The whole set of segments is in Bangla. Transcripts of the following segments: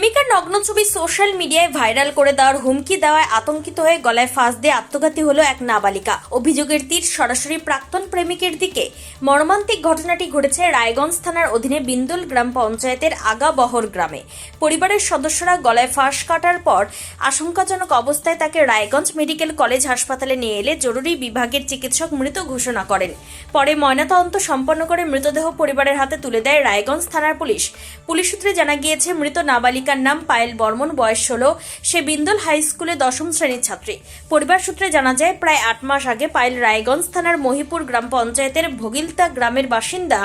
প্রেমিকার নগ্ন ছবি সোশ্যাল মিডিয়ায় ভাইরাল করে দেওয়ার হুমকি দেওয়ায় আতঙ্কিত হয়ে গলায় ফাঁস দিয়ে আত্মঘাতী হলো এক নাবালিকা। অভিযোগের তীর সরাসরি প্রাক্তন প্রেমিকের দিকে। মর্মান্তিক ঘটনাটি ঘটেছে রায়গঞ্জ থানার অধীনে বিন্দুল গ্রাম পঞ্চায়েতের আগাবহর গ্রামে। পরিবারের সদস্যরা গলায় ফাঁস কাটার পর আশঙ্কাজনক অবস্থায় তাকে রায়গঞ্জ মেডিকেল কলেজ হাসপাতালে নিয়ে এলে জরুরি বিভাগের চিকিৎসক মৃত ঘোষণা করেন। পরে ময়নাতদন্ত সম্পন্ন করে মৃতদেহ পরিবারের হাতে তুলে দেয় রায়গঞ্জ থানার পুলিশ। পুলিশ সূত্রে জানা গিয়েছে, মৃত নাবালিকার নাম পায়েল বর্মন, বয়স ষোলো। সে বিন্দুল হাই স্কুলে দশম শ্রেণির ছাত্রী। পরিবার সূত্রে জানা যায়, প্রায় আট মাস আগে পায়েল রায়গঞ্জ থানার মহিপুর গ্রাম পঞ্চায়েতের ভগিলতা গ্রামের বাসিন্দা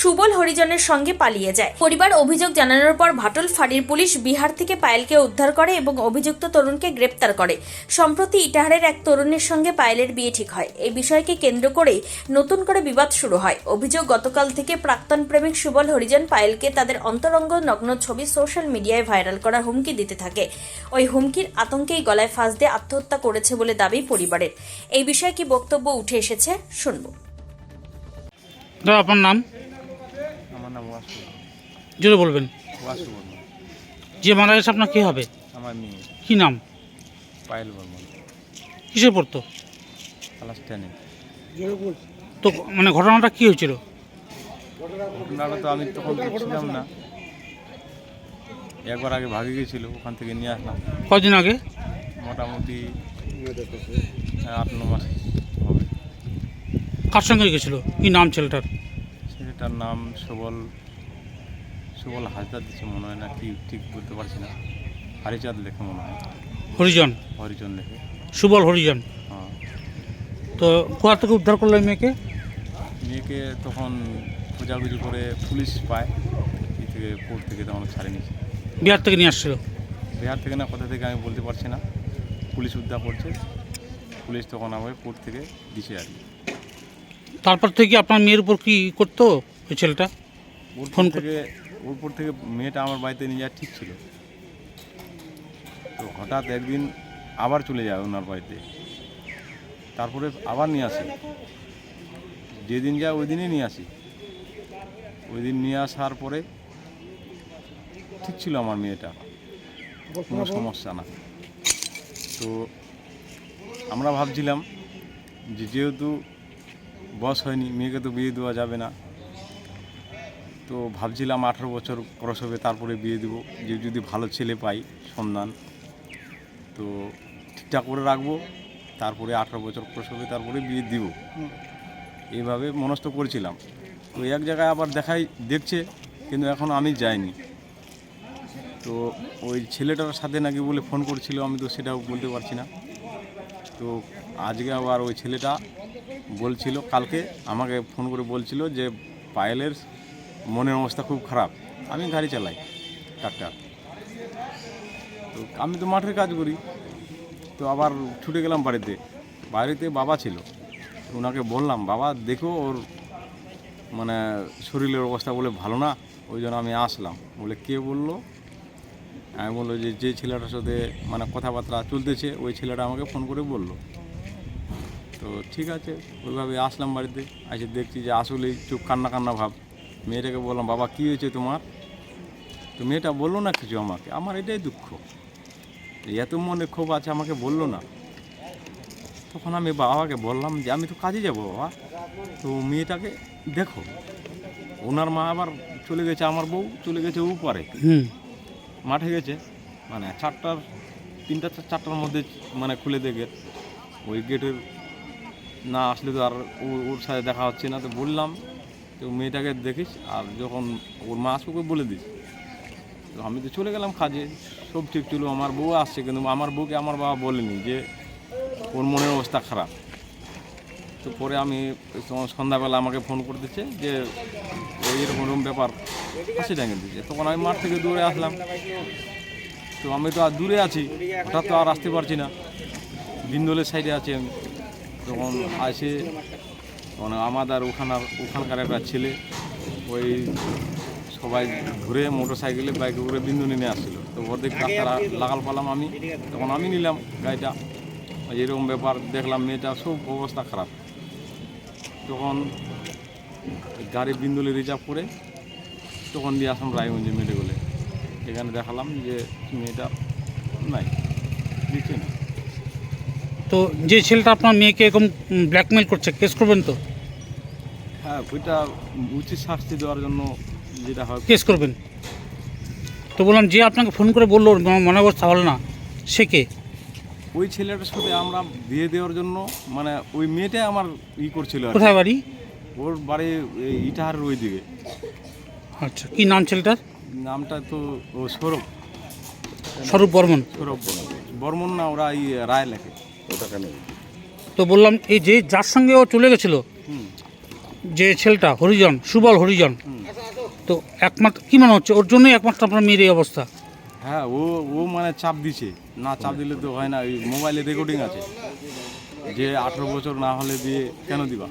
সুবল হরিজনের সঙ্গে পালিয়ে যায়। পরিবার অভিযোগ জানানোর পর ভাটল ফাঁড়ির পুলিশ বিহার থেকে পায়েলকে উদ্ধার করে এবং অভিযুক্ত তরুণকে গ্রেপ্তার করে। সম্প্রতি ইটাহারের এক তরুণের সঙ্গে পায়েলের বিয়ে ঠিক হয়। এই বিষয়কে কেন্দ্র করেই নতুন করে বিবাদ শুরু হয়। অভিযোগ গতকাল থেকে প্রাক্তন প্রেমিক সুবল হরিজন পায়েলকে তাদের অন্তরঙ্গ নগ্ন ছবি সোশ্যাল মিডিয়ায় ভাইরাল করার হুমকি দিতে থাকে। ওই হুমকির আতঙ্কেই গলায় ফাঁস দিয়ে আত্মহত্যা করেছে বলে দাবি পরিবারের। এই বিষয়ে কি বক্তব্য উঠে এসেছে, শুনব। আপনার নাম? নাম ওয়াসু। জোরে বলবেন। ওয়াসু বর্মন যে মারা গেছে আপনার কী হবে? আমার মেয়ে। কি নাম? পায়েল বর্মন। কিসে পড়তো? ক্লাস টেনে। তো মানে ঘটনাটা কি হয়েছিল? ঘটনাটা তো আমি তখন তো ছিলাম না। একবার আগে ভাগে গেছিল ওখান থেকে নিয়ে আসলাম। কদিন আগে? মোটামুটি আট ন মাস হবে। কার সঙ্গে গেছিল? কি নাম ছেলেটার? ছেলেটার নাম সুবল সুবল হাজদার দিচ্ছে মনে হয় না কি ঠিক বলতে পারছি না। হারিচাঁদ লেখে মনে হয়। হরিজন? হরিজন লেখে। সুবল হরিজন? হ্যাঁ। তো কোথা থেকে উদ্ধার করল মেয়েকে? মেয়েকে তখন খোঁজাখুঁজি করে পুলিশ পায় এই থেকে কোর্ট থেকে তখন ছাড়ে নিয়েছে। বিহার থেকে নিয়ে আসছিল? বিহার থেকে না কোথা থেকে আমি বলতে পারছি না। পুলিশ উদ্ধার করছে। পুলিশ তখন আমাকে কোর্ট থেকে দিছে আর কি। তারপর থেকে আপনার মেয়ের উপর কি করতো? ওই ছেলেটা? ওর ফোন থেকে ওর পর থেকে মেয়েটা আমার বাড়িতে নিয়ে যাওয়া ঠিক ছিল। তো হঠাৎ একদিন আবার চলে যায় ওনার বাড়িতে। তারপরে আবার নিয়ে আসি। যেদিন যায় ওই দিনই নিয়ে আসি। ওই দিন নিয়ে আসার পরে ঠিক ছিল আমার মেয়েটা। কোনো সমস্যা না। তো আমরা ভাবছিলাম যে যেহেতু বয়স হয়নি মেয়েকে তো বিয়ে দেওয়া যাবে না। তো ভাবছিলাম আঠেরো বছর ক্রস হবে, তারপরে বিয়ে দেবো। যে যদি ভালো ছেলে পাই সন্ধান, তো ঠিকঠাক করে রাখব, তারপরে আঠেরো বছর ক্রস হবে, তারপরে বিয়ে দিব। এইভাবে মনস্থ করেছিলাম। তো এক জায়গায় আবার দেখাই দেখছে, কিন্তু এখন আমি যাইনি। তো ওই ছেলেটার সাথে নাকি বলে ফোন করছিল, আমি তো সেটাও বলতে পারছি না। তো আজকে আবার ওই ছেলেটা বলছিল, কালকে আমাকে ফোন করে বলছিল যে পায়েলের মনের অবস্থা খুব খারাপ। আমি গাড়ি চালাই ট্রাক্টর তো আমি তো মাঠের কাজ করি, তো আবার ছুটে গেলাম বাড়িতে। বাড়িতে বাবা ছিল ওনাকে বললাম, বাবা, দেখো ওর মানে শরীরের অবস্থা বলে ভালো না, ওই জন্য আমি আসলাম। বলে কে বলল? আমি বলল যে যে ছেলেটার সাথে মানে কথাবার্তা চলতেছে, ওই ছেলেটা আমাকে ফোন করে বলল। তো ঠিক আছে, ওইভাবে আসলাম বাড়িতে, এসে দেখছি যে আসলেই চোখ কান্না কান্না ভাব। মেয়েটাকে বললাম বাবা কী হয়েছে তোমার? তো মেয়েটা বলল না কিছু আমাকে। আমার এটাই দুঃখ। এত মনে ক্ষোভ আছে আমাকে বলল না। তখন আমি বাবাকে বললাম যে আমি তো কাজে যাব বাবা। তো মেয়েটাকে দেখো। ওনার মা আবার চলে গেছে আমার বউ চলে গেছে উপরে। মাঠে গেছে। মানে চারটার তিনটা চারটার মধ্যে মানে খুলে দেয় গেট ওই গেটের না আসলে তো আর ওর সাথে দেখা হচ্ছে না। তো বললাম তো মেয়েটাকে দেখিস, আর যখন ওর মা আসবে বলে দিস। তো আমি তো চলে গেলাম কাজে, সব ঠিক ছিল, আমার বউ আসছে, কিন্তু আমার বউকে আমার বাবা বলেনি যে ওর মনের অবস্থা খারাপ। তো পরে আমি সন্ধ্যাবেলা আমাকে ফোন করতেছে যে ওই এরকম এরকম ব্যাপার, হাসি ডাঙে দিচ্ছে তখন আমি মাঠ থেকে দূরে আসলাম। তো আমি তো আর দূরে আছি, হঠাৎ তো আর আসতে পারছি না। বিন্দলের সাইডে আছি আমি। তখন আসে মানে আমাদের ওখানার, ওখানকার একটা ছেলে, ওই সবাই ঘুরে মোটর সাইকেলে বাইকে করে বিন্দু নিয়ে আসছিল। তো ওদের রাস্তা লাগাল পালাম আমি, তখন আমি নিলাম গাড়িটা। এরকম ব্যাপার, দেখলাম মেয়েটা সব অবস্থা খারাপ। তখন গাড়ি বিন্দুলে রিজার্ভ করে, তখন দিয়ে আসলাম রায়গঞ্জে মেডিকেলে এখানে দেখালাম যে মেয়েটা নাই দিচ্ছে না তো যে ছেলেটা আপনার মেয়েকে এরকম ব্ল্যাকমেল করছে কেস করবেন তো? হ্যাঁ ওইটা উচিত শাস্তি দেওয়ার জন্য যেটা হয়। কেস করবেন? তো বললাম যে আপনাকে ফোন করে বলল মনে অবস্থা ভালো না সে কে? ওই ছেলেটার সাথে আমরা বিয়ে দেওয়ার জন্য মানে ওই মেয়েটাই আমার ই করছিল আর কি। কোথায় বাড়ি? ওর বাড়ি এই ইটাহারের ওই দিকে আচ্ছা কি নাম ছেলেটার? নামটা তো ও সৌরভ। স্বরূপ বর্মন। সৌরভ বর্মন। না ওরা এই রায় লেখে। তো বললাম এই যে যার সঙ্গে ও চলে গেছিল হুম। যে ছেলেটা হরিজন সুবল হরিজন তো একমাত্র কি মনে হচ্ছে? ওর জন্যই একমাত্র আপনার মেয়ের এই অবস্থা? হ্যাঁ ও ও মানে চাপ দিছে। না চাপ দিলে তো হয় না ওই মোবাইলে রেকর্ডিং আছে। যে আঠেরো বছর না হলে বিয়ে কেন দিবা?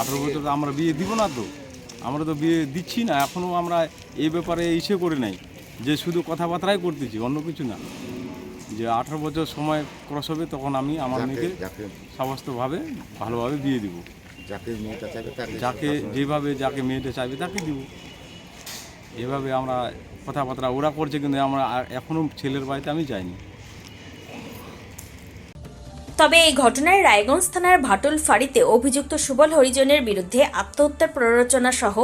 আঠেরো বছর তো আমরা বিয়ে দিব না তো। আমরা তো বিয়ে দিচ্ছি না এখনও আমরা এই ব্যাপারে ইসে করে নাই। যে শুধু কথাবার্তাই করতেছি অন্য কিছু না। যে আঠেরো বছর সময় ক্রস হবে তখন আমি আমার মেয়েকে যাকে। সমস্তভাবে ভালোভাবে বিয়ে দিব। যাকে মেয়েটা চাইবে তাকে যাকে যেভাবে যাকে মেয়েটা চাইবে তাকে দিব। এভাবে আমরা কথাবার্তা ওরা করছে কিন্তু আমরা আর এখনও ছেলের বাড়িতে আমি যাইনি। তবে এই ঘটনায় রায়গঞ্জ থানার ভাটুল ফাঁড়িতে অভিযুক্ত সুবল হরিজনের বিরুদ্ধে আত্মহত্যার প্ররোচনা সহ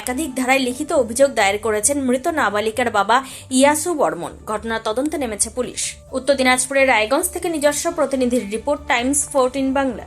একাধিক ধারায় লিখিত অভিযোগ দায়ের করেছেন মৃত নাবালিকার বাবা ইয়াসু বর্মন। ঘটনার তদন্তে নেমেছে পুলিশ। উত্তর দিনাজপুরের রায়গঞ্জ থেকে নিজস্ব প্রতিনিধির রিপোর্ট টাইমস ফোরটিন বাংলা।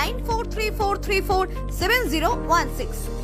9434347016.